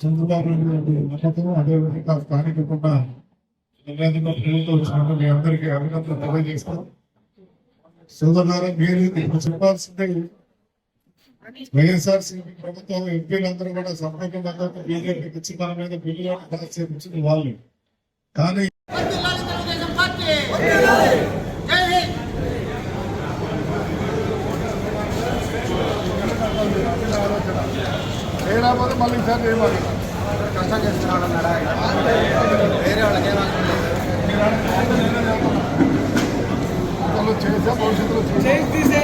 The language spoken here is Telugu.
చంద్రబాబు నాయుడు మద్దతు అదేవిధంగా స్థానికంగా నివేదిక ప్రభుత్వం వచ్చినట్టు మీ అందరికీ అభినందన తెలియజేస్తాం సోదరులారా మీరు వైఎస్ఆర్ సిపి ప్రభుత్వం ఎంపీలందరూ కూడా సంపూర్ణ మద్దతు బీజేపీకి ఇచ్చి మన మీద బిల్లు పాస్ చేయించింది వాళ్ళు. కానీ మళ్ళీ ఈసారి చేయమని కష్టం చేస్తున్నాడు అన్నాడా వేరే వాళ్ళకి చేసే భవిష్యత్తులో చేసి